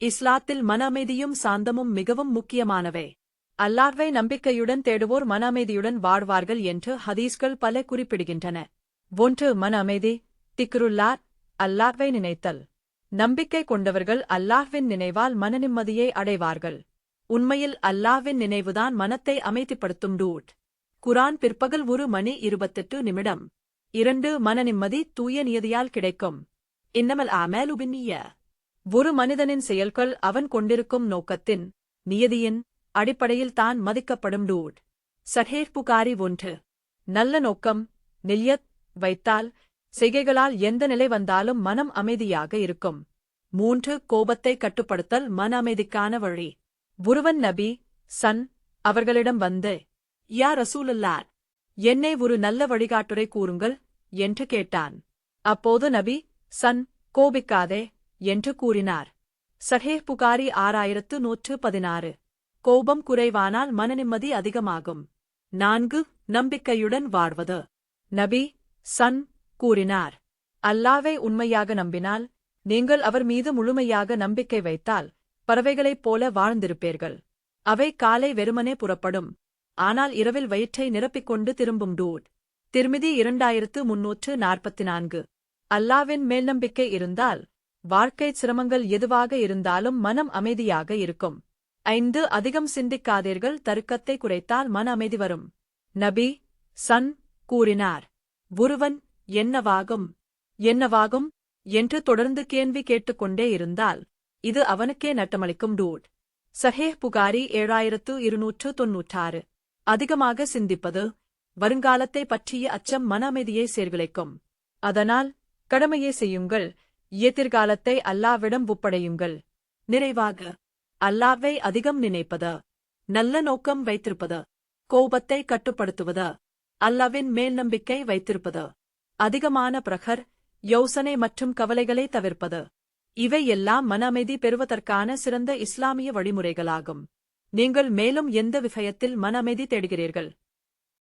இஸ்லாத்தில் மன அமைதியும் சாந்தமும் மிகவும் முக்கியமானவை. அல்லாஹ்வை நம்பிக்கையுடன் தேடுவோர் மன அமைதியுடன் வாழ்வார்கள் என்று ஹதீஸ்கள் பல குறிப்பிடுகின்றன. ஒன்று மன அமைதி திக்ருல்லார் அல்லாஹ்வை நினைத்தல். நம்பிக்கை கொண்டவர்கள் அல்லாஹ்வின் நினைவால் மனநிம்மதியை அடைவார்கள். உண்மையில் அல்லாஹ்வின் நினைவுதான் மனத்தை அமைதிப்படுத்தும் டூட் குரான் பிற்பகல் ஒரு மணி இருபத்தெட்டு நிமிடம். இரண்டு மனநிம்மதி தூய நியதியால் கிடைக்கும். இன்னமல் ஆமேலுபின்னிய ஒரு மனிதனின் செயல்கள் அவன் கொண்டிருக்கும் நோக்கத்தின் நியதியின் அடிப்படையில் தான் மதிக்கப்படும் டூட். சஹேர் புகாரி ஒன்று. நல்ல நோக்கம் நில்யத் வைத்தால் செய்கைகளால் எந்த நிலை வந்தாலும் மனம் அமைதியாக இருக்கும். மூன்று கோபத்தை கட்டுப்படுத்தல் மன அமைதிக்கான வழி. ஒருவன் நபி சன் அவர்களிடம் வந்து யா ரசூலுல்லார் என்னை ஒரு நல்ல வழிகாட்டுரை கூறுங்கள் என்று கேட்டான். அப்போது நபி சன் கோபிக்காதே என்று கூறினார். சஹேஹ் புகாரி ஆறாயிரத்து நூற்று பதினாறு. கோபம் குறைவானால் மனநிம்மதி அதிகமாகும். நான்கு நம்பிக்கையுடன் வாழ்வது. நபி சன் கூறினார். அல்லாவை உண்மையாக நம்பினால் நீங்கள் அவர் மீது முழுமையாக நம்பிக்கை வைத்தால் பறவைகளைப் போல வாழ்ந்திருப்பீர்கள். அவை காலை வெறுமனே புறப்படும். ஆனால் இரவில் வயிற்றை நிரப்பிக்கொண்டு திரும்பும் டூட். திருமிதி இரண்டாயிரத்து முன்னூற்று நாற்பத்தி நான்கு. அல்லாவின் மேல் நம்பிக்கை இருந்தால் வாழ்க்கை சிரமங்கள் எதுவாக இருந்தாலும் மனம் அமைதியாக இருக்கும். ஐந்து அதிகம் சிந்திக்காதீர்கள் தருக்கத்தை குறைத்தால் மன அமைதி வரும். நபி சன் கூறினார். ஒருவன் என்னவாகும்? என்னவாகும்? என்று தொடர்ந்து கேள்வி கேட்டுக்கொண்டே இருந்தால் இது அவனுக்கே நட்டமளிக்கும் டூட். சஹேஹ் புகாரி ஏழாயிரத்து இருநூற்று தொன்னூற்றாறு. அதிகமாக சிந்திப்பது வருங்காலத்தை பற்றிய அச்சம் மன அமைதியை சேர்விளைக்கும் அதனால் கடமையை செய்யுங்கள் எதிர்காலத்தை அல்லாவிடம் ஒப்படையுங்கள். நிறைவாக அல்லாவை அதிகம் நினைப்பது நல்ல நோக்கம் வைத்திருப்பது கோபத்தை கட்டுப்படுத்துவது அல்லாவின் மேல் நம்பிக்கை வைத்திருப்பது அதிகமான பிரகர் யோசனை மற்றும் கவலைகளை தவிர்ப்பது இவை எல்லாம் மன அமைதி பெறுவதற்கான சிறந்த இஸ்லாமிய வழிமுறைகளாகும். நீங்கள் மேலும் எந்த விஷயத்தில் மன அமைதி தேடுகிறீர்கள்?